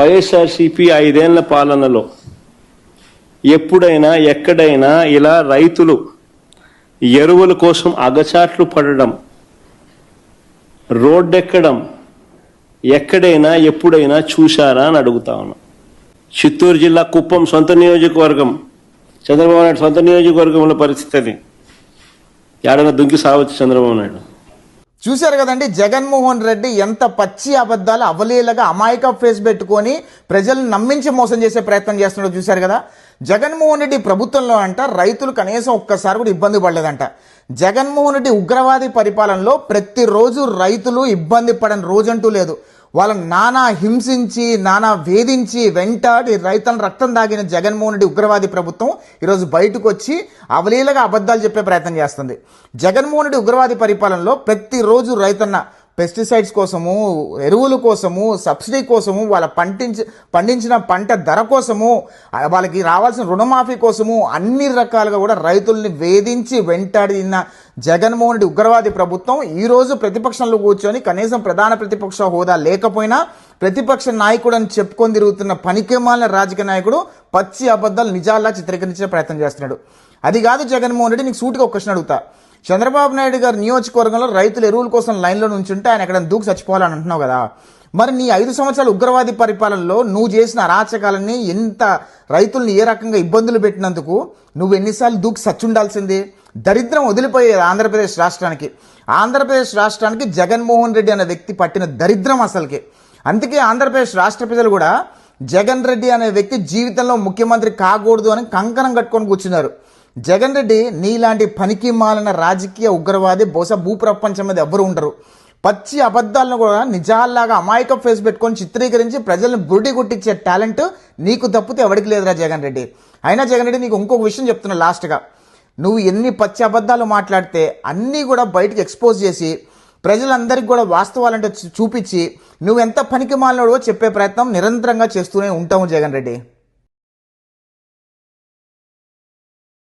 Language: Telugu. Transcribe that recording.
వైఎస్ఆర్సీపీ ఐదేళ్ళ పాలనలో ఎప్పుడైనా ఎక్కడైనా ఇలా రైతులు ఎరువుల కోసం అగచాట్లు పడడం రోడ్డెక్కడం ఎక్కడైనా ఎప్పుడైనా చూశారా అని అడుగుతా ఉన్నా. చిత్తూరు జిల్లా కుప్పం సొంత నియోజకవర్గం చంద్రబాబు నాయుడు సొంత నియోజకవర్గంలో పరిస్థితి అది. ఏడైనా దుంకి సావచ్చు చంద్రబాబు నాయుడు. చూశారు కదండి జగన్మోహన్ రెడ్డి ఎంత పచ్చి అబద్ధాలు అవలీలగా అమాయక ఫేస్ పెట్టుకొని ప్రజలను నమ్మించి మోసం చేసే ప్రయత్నం చేస్తున్నాడు చూశారు కదా. జగన్మోహన్ రెడ్డి ప్రభుత్వంలో అంట రైతులు కనీసం ఒక్కసారి కూడా ఇబ్బంది పడలేదంట. జగన్మోహన్ రెడ్డి ఉగ్రవాది పరిపాలనలో ప్రతిరోజు రైతులు ఇబ్బంది పడని రోజంటూ లేదు. వాళ్ళని నానా హింసించి నానా వేధించి వెంటాడి రైతులను రక్తం దాగిన జగన్మోహన్ రెడ్డి ఉగ్రవాది ప్రభుత్వం ఈరోజు బయటకు వచ్చి అవలీలగా అబద్ధాలు చెప్పే ప్రయత్నం చేస్తుంది. జగన్మోహన్ రెడ్డి ఉగ్రవాది పరిపాలనలో ప్రతిరోజు రైతన్న పెస్టిసైడ్స్ కోసము ఎరువుల కోసము సబ్సిడీ కోసము వాళ్ళ పండించి పండించిన పంట ధర కోసము వాళ్ళకి రావాల్సిన రుణమాఫీ కోసము అన్ని రకాలుగా కూడా రైతుల్ని వేధించి వెంటాడిన జగన్మోహన్ రెడ్డి ఉగ్రవాది ప్రభుత్వం ఈరోజు ప్రతిపక్షంలో కూర్చొని కనీసం ప్రధాన ప్రతిపక్ష హోదా లేకపోయినా ప్రతిపక్ష నాయకుడు అని చెప్పుకొని తిరుగుతున్న పనికిమాలిన రాజకీయ నాయకుడు పచ్చి అబద్ధాలు నిజాల్లా చిత్రీకరించే ప్రయత్నం చేస్తున్నాడు. అది కాదు జగన్మోహన్ రెడ్డి నీకు సూటిగా ఒక క్వశ్చన్ అడుగుతా. చంద్రబాబు నాయుడు గారి నియోజకవర్గంలో రైతులు ఎరువుల కోసం లైన్లో నుంచుంటే ఆయన ఎక్కడ దూకు చచ్చిపోవాలని అంటున్నావు కదా. మరి నీ ఐదు సంవత్సరాల ఉగ్రవాది పరిపాలనలో నువ్వు చేసిన అరాచకాలని ఎంత రైతుల్ని ఏ రకంగా ఇబ్బందులు పెట్టినందుకు నువ్వు ఎన్నిసార్లు దూకు సచ్చుండాల్సిందే దరిద్రం వదిలిపోయేది ఆంధ్రప్రదేశ్ రాష్ట్రానికి. ఆంధ్రప్రదేశ్ రాష్ట్రానికి జగన్మోహన్ రెడ్డి అనే వ్యక్తి పట్టిన దరిద్రం అసలుకి. అందుకే ఆంధ్రప్రదేశ్ రాష్ట్ర ప్రజలు కూడా జగన్ రెడ్డి అనే వ్యక్తి జీవితంలో ముఖ్యమంత్రి కాకూడదు అని కంకణం కట్టుకొని కూర్చున్నారు. జగన్ రెడ్డి నీలాంటి పనికి మాలిన రాజకీయ ఉగ్రవాది బహుశా భూప్రపంచం మీద ఎవ్వరు ఉండరు. పచ్చి అబద్ధాలను కూడా నిజాల్లాగా అమాయక ఫేస్ పెట్టుకొని చిత్రీకరించి ప్రజలను బుడి కొట్టించే టాలెంట్ నీకు తప్పితే ఎవరికి లేదురా జగన్ రెడ్డి. అయినా జగన్ రెడ్డి నీకు ఇంకొక విషయం చెప్తున్నా లాస్ట్గా. నువ్వు ఎన్ని పచ్చి అబద్ధాలు మాట్లాడితే అన్నీ కూడా బయటకు ఎక్స్పోజ్ చేసి ప్రజలందరికీ కూడా వాస్తవాలంటే చూపించి నువ్వు ఎంత పనికి మాలినోడో చెప్పే ప్రయత్నం నిరంతరంగా చేస్తూనే ఉంటావు జగన్ రెడ్డి.